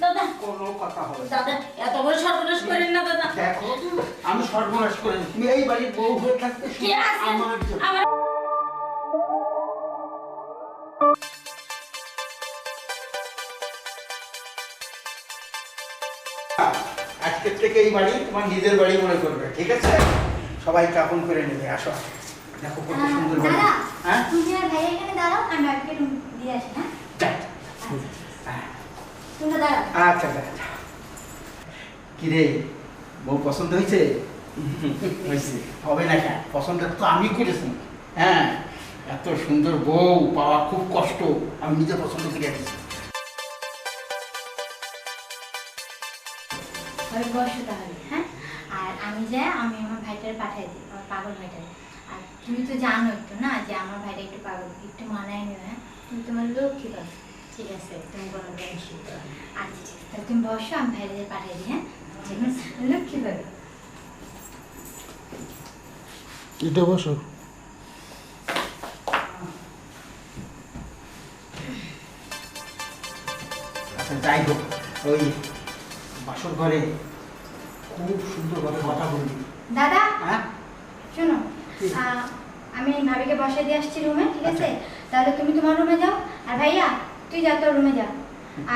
দাদা। কোনো কথা হবে দাদা এত বড় সর্বনাশ করেন না দাদা। দেখো আমি সর্বনাশ করে তুমি এই বাড়ির বউ হয়ে থাকতে আমার আমার আজকের থেকে এই বাড়ি তোমার নিজের বাড়ি মনে করবে ঠিক আছে? সবাই কাপন করে নেবে আসো। দেখো কত সুন্দর বাড়ি। হ্যাঁ? তুমি আর ভাই এখানে দাঁড়াও আমি রুম দিয়ে আসি হ্যাঁ? হ্যাঁ। আচ্ছা আচ্ছা আচ্ছা। কি রে বউ পছন্দ হয়েছে? হয়েছে। হবে না কেন? পছন্দ তো আমি করেছি। হ্যাঁ এত সুন্দর বউ পাওয়া খুব কষ্ট। আমি নিজে পছন্দ করে আসছি। বসো তাহলে হ্যাঁ? আর আমি যাই আমি আমার ভাইটার পাঠাই দিই আমার পাগল ভাইটার। আর তুমি তো জানো তো না যে আমার ভাইটা একটু পাগল একটু মানায় নিও হ্যাঁ? তুমি তোমার লক্ষ্মী পাবে ঠিক আছে তুমি কোনো টেনশন করো আচ্ছা ঠিক আছে। তুমি বসো আমি দিই হ্যাঁ? ঠিক আছে। লক্ষ্মী পাবে এটা বসো। আচ্ছা যাই হোক ওই বাসর ঘরে খুব সুন্দরভাবে কথা বলবি। দাদা? হ্যাঁ? শোনো আহ, আমি ভাবিকে বসাই দিয়ে আসছি রুমে ঠিক আছে? তাহলে তুমি তোমার রুমে যাও। আর ভাইয়া তুই যা তোর রুমে যা।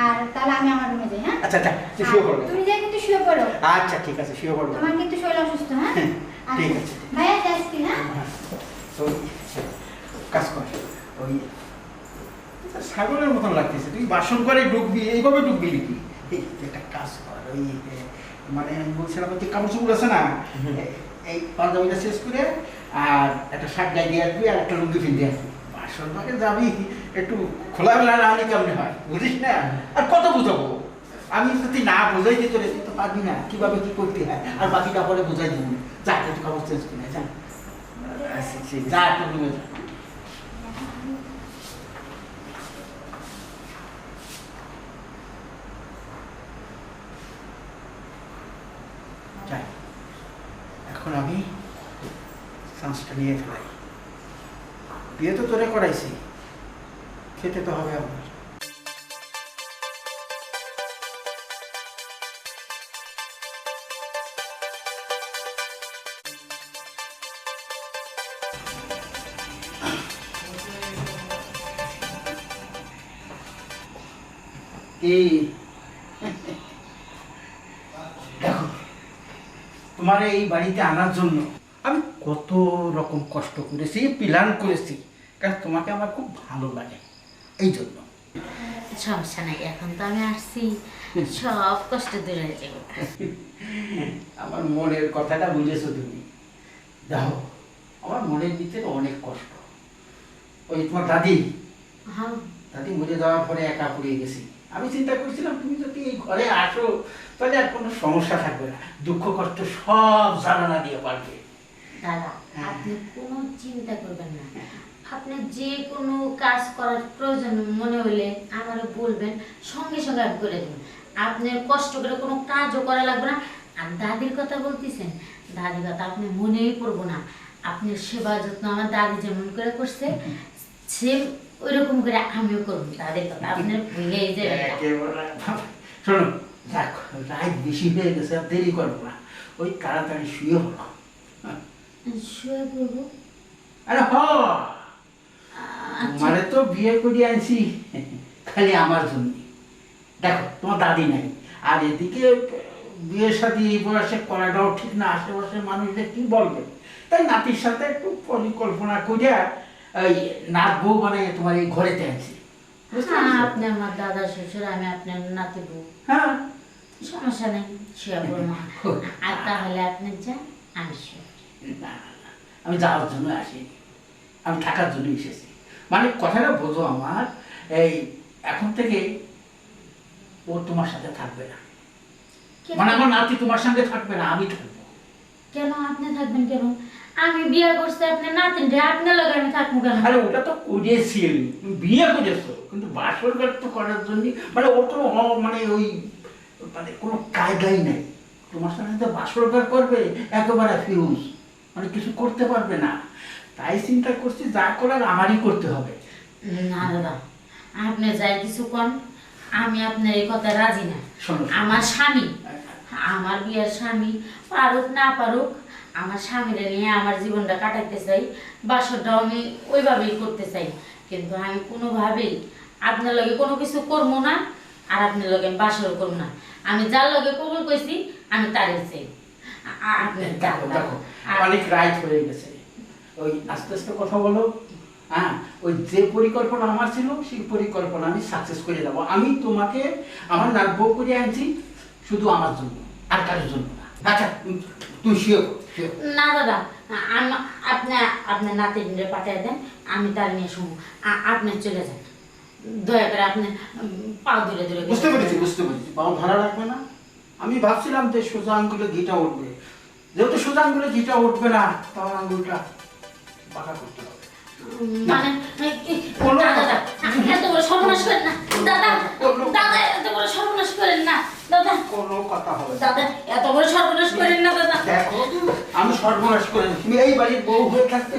আর তাহলে আমি আমার রুমে যাই হ্যাঁ? আচ্ছা আচ্ছা তুই শুয়ে পড়বে তুমি যাই কিন্তু শুয়ে পড়ো। আচ্ছা ঠিক আছে শুয়ে পড়বে তোমার কিন্তু শরীর অসুস্থ হ্যাঁ? হ্যাঁ। ঠিক আছে। ভাইয়া যাস কি হ্যাঁ? হ্যাঁ, তো কাজ কর। ওই ছাগলের মতন লাগতেছে। তুই বাসন করে ডুববি এইভাবে ঢুকবি নাকি? এই একটা কাজ কর ওই মানে আমি বলছিলাম যে কাপড় চোপড় আছে না এই পাঞ্জাবিটা শেষ করে আর একটা শার্ট গায়ে দিয়ে আসবি আর একটা লুঙ্গি ফিন দিয়ে আসবি। ঘরে যাবি একটু খোলামেলা না হলে কেমন হয়? বুঝিস না? আর কত বুঝাবো? আমি যদি না বোঝাই দিতে তো পারবি না। কীভাবে কি করতে হয়? আর বাকিটা পরে বোঝাই দিব। যা একটু কাপড় চেঞ্জ করে যা। যা একটু রুমে যা। যাই। এখন আমি চান্সটা নিয়ে ফেলাই। বিয়ে তো তোরে করাইছি। খেতে তো হবে আমার। এই, দেখো, তোমার এই বাড়িতে আনার জন্য কত রকম কষ্ট করেছি প্ল্যান করেছি। কারণ তোমাকে আমার খুব ভালো লাগে। এই জন্য। সমস্যা নাই এখন তো আমি আসছি। সব কষ্ট দূর যাবে। আমার মনের কথাটা বুঝেছ তুমি। দেখো আমার মনের ভিতরে অনেক কষ্ট। ওই তোমার দাদি? হ্যাঁ। দাদি মরে যাওয়ার পরে একা পড়ে গেছি। আমি চিন্তা করছিলাম তুমি যদি এই ঘরে আসো তাহলে আর কোনো সমস্যা থাকবে না। দুঃখ কষ্ট সব জানানা দিয়ে পারবে দাদা হ্যাঁ। আপনি কোনো চিন্তা করবেন না। আপনি যে কোনো কাজ করার প্রয়োজন মনে হলে আমারও বলবেন সঙ্গে সঙ্গে আমি করে দেবেন আপনার কষ্ট করে কোনো কাজও করা লাগবে না। আর দাদির কথা বলতেছেন দাদির কথা আপনি মনেই পড়ব না। আপনার সেবা যত্ন আমার দাদি যেমন করে করছে সেম ওইরকম করে আমিও করব। দাদির কথা আপনার ভুলেই শোনো দেখ রাত বেশি হয়ে গেছে আর দেরি করব না। ওই তাড়াতাড়ি শুয়ে হলো শুয়ে পড়ব আরে হ। মানে তো বিয়ে করে আনছি। খালি আমার জন্য। দেখো তোমার দাদি নাই। আর এদিকে বিয়ে সাথে এই বয়সে করাটাও ঠিক না। আশেপাশে মানুষদের কি বলবে? তাই নাতির সাথে একটু পরিকল্পনা করে ওই নাত বউ মানে তোমার এই ঘরেতে বুঝতে হ্যাঁ, আপনি আমার দাদা শ্বশুর আমি আপনার নাতি বউ। হ্যাঁ। সমস্যা নেই শুয়ে পড়ব আর তাহলে আপনি যান আমি শুয়ে না, আমি যাওয়ার জন্য আসিনি আমি থাকার জন্য এসেছি। মানে কথাটা বোঝো আমার এই এখন থেকে ও তোমার সাথে থাকবে না। মানে আমার নাতি তোমার সঙ্গে থাকবে না আমি থাকব। কেন আপনি থাকবেন কেন? আমি বিয়ে করছি আপনার নাতিন রে আপনার লগে আমি থাকব কেন? আরে ওটা তো করেছি আমি বিয়ে করেছ কিন্তু বাসর ঘর তো করার জন্য মানে ও তো মানে ওই মানে কোনো কায়দাই নাই। তোমার সাথে তো বাসর ঘর করবে একেবারে ফিউজ মানে কিছু করতে পারবে না। তাই চিন্তা করছি যা করার আমারই করতে হবে। না দাদা আপনি যাই কিছু কন আমি আপনার এই কথা রাজি না। আমার স্বামী আমার বিয়ের স্বামী পারুক না পারুক আমার স্বামীরা নিয়ে আমার জীবনটা কাটাতে চাই বাসরটাও আমি ওইভাবেই করতে চাই। কিন্তু আমি কোনোভাবেই আপনার লগে কোনো কিছু করব না আর আপনার লগে আমি বাসর করব না। আমি যার লগে কবুল কইছি আমি তারই চাই। অনেক রাইট হয়ে গেছে। ওই আস্তে আস্তে কথা বলো হ্যাঁ ওই যে পরিকল্পনা আমার ছিল সেই পরিকল্পনা আমি সাকসেস করে আমি তোমাকে আমার নাক বউ করে আনছি শুধু আমার জন্য আর কারোর জন্য না। আচ্ছা তুই শিও না দাদা আপনি আপনার নাতিনরে পাঠিয়ে দেন আমি তার নিয়ে শুনব আপনি চলে যান। দয়া করে আপনি উম, পা ধরে দূরে বুঝতে পেরেছি বুঝতে পেরেছি। বাবা ভাড়া রাখবে না। আমি ভাবছিলাম যে সোজা আঙ্গুলে ঘিটা উঠবে। যেহেতু সোজা আঙ্গুলে ঘিটা উঠবে না তাহলে আঙ্গুলটা বাঁকা করতে হবে। মানে দাদা এত বড় সর্বনাশ করেন না। দাদা কোনো- দাদা এত বড় সর্বনাশ করেন না। দাদা। কোনো কথা হবে দাদা এত বড় সর্বনাশ করেন না দাদা। দেখো আমি সর্বনাশ করে তুমি এই বাড়ির বউ হয়ে থাকতে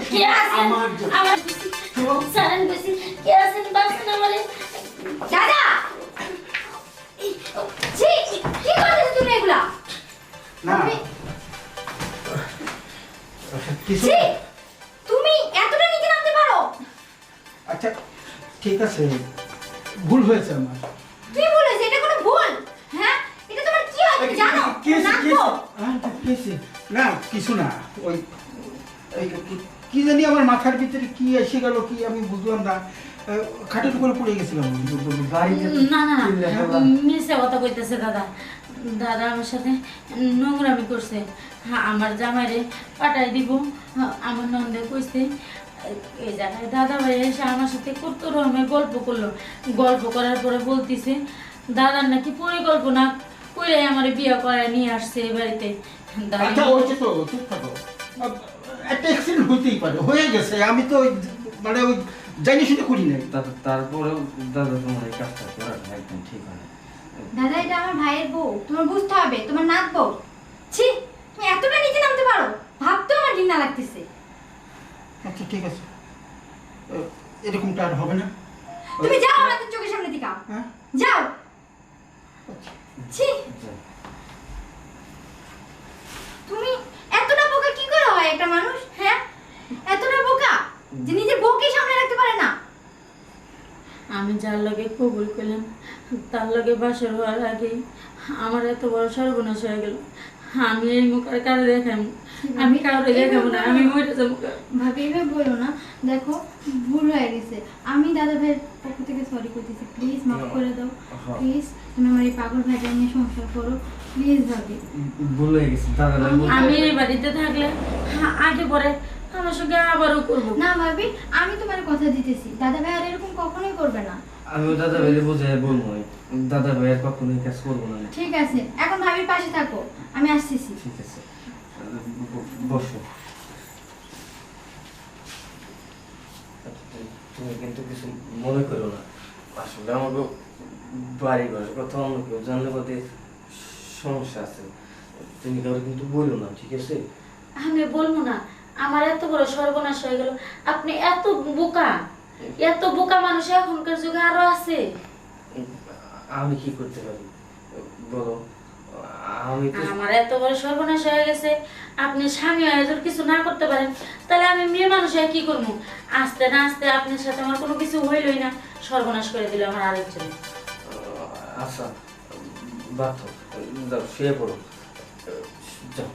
আমার আমার শোনো, বেশি কে আছেন? বাঁচেন আমারে দাদা! ছি কি করতেছো তুমি এগুলা না। কিছু ছি তুমি এতটা নিচে নামতে পারো? আচ্ছা ঠিক আছে। ভুল হয়েছে আমার। কি বলেছে এটা কোনো ভুল? হ্যাঁ? এটা তোমার কি জানো? হয়েছে? না কিছু না। ওই ওই কি- জানি আমার মাথার ভিতরে কি এসে গেল কি আমি বুঝলাম না। খাটের উপরে পড়ে গেছিলাম। না না। মিশে কথা কইতেছে দাদা। দাদা আমার সাথে নোংরামি করছে। হ্যাঁ, আমার জামাইরে পাঠাই দিব। হ্যাঁ, আমার নন্দে কইছে এই জায়গায় দাদা ভাই এসে আমার সাথে কত রকমের গল্প করল। গল্প করার পরে বলতিছে দাদার নাকি পরিকল্পনা করে আমার বিয়ে করায় নিয়ে আসছে এই বাড়িতে। দাদা একটা অ্যাক্সিডেন্ট হতেই পারে হয়ে গেছে আমি তো ওই মানে ওই জানি শুনে করি নাই। দাদা তারপরেও দাদা তোমার এই কাজটা করাটা একদম ঠিক হয় না। দাদা এটা আমার ভাইয়ের বউ তোমার বুঝতে হবে তোমার নাচ বউ। ছি তুমি এতটা নিচে নামতে পারো ভাবতেও আমার ঘৃণা লাগতেছে। আচ্ছা ঠিক আছে। এরকমটা আর হবে না। তুমি যাও আমাদের চোখের সামনে থেকে হ্যাঁ? যাও। আচ্ছা। ছি যাই। তুমি এতটা বোকা কি করে হয় একটা মানুষ হ্যাঁ এতটা বোকা যে নিজের বউকে সামনে রাখতে পারে না আমি যার লগে কবুল করলাম তার লগে বাসর হওয়ার আগেই আমার এত বড় সর্বনাশ হয়ে গেল। আমি এই মুখ আর কারও দেখাম আমি কাউরে দেখাবো না আমি মরে যাব ভাবি এভাবে বলো না। দেখো ভুল হয়ে গেছে। আমি দাদা ভাইয়ের পক্ষ থেকে সরি করতেছি। প্লিজ মাফ করে দাও। হ্যাঁ। প্লিজ তুমি আমার এই পাগল ভাইটা নিয়ে সংসার করো। প্লিজ ভাবি। ভুল হয়ে গেছে দাদা আমি এই বাড়িতে থাকলে হা- আগে পরে আমার সঙ্গে আবারও করব। না ভাবি আমি তোমার কথা দিতেছি। দাদা ভাই আর এরকম কখনোই করবে না। আমি দাদা ভাইকে বোঝাই বলব দাদা ভাই আর কখনো কাজ করব না। ঠিক আছে এখন ভাবির পাশে থাকো। আমি আসতেছি। ঠিক আছে। বসো। তুমি কিন্তু কিছু মনে করো না। আসলে আমাকে বাড়ি ঘরের কথা অন্য কেউ জানলে বাদে সমস্যা আছে। তুমি কাউকে কিন্তু বলো না ঠিক আছে? আমি বলব না। আমার এত বড় সর্বনাশ হয়ে গেল। আপনি এত বোকা এত বোকা মানুষ এখনকার যুগে আরও আছে। আমি কি করতে পারি? বলো আমি আমার এত বড় সর্বনাশ হয়ে গেছে। আপনি স্বামী হয়ে যদি কিছু না করতে পারেন তাহলে আমি মেয়ে মানুষ হয়ে কি করব? আস্তে না আস্তে আপনার সাথে আমার কোনো কিছু হইলই না। সর্বনাশ করে দিল আমার আরেকজন। আচ্ছা বাধ্য শুয়ে পড়ো। যাও।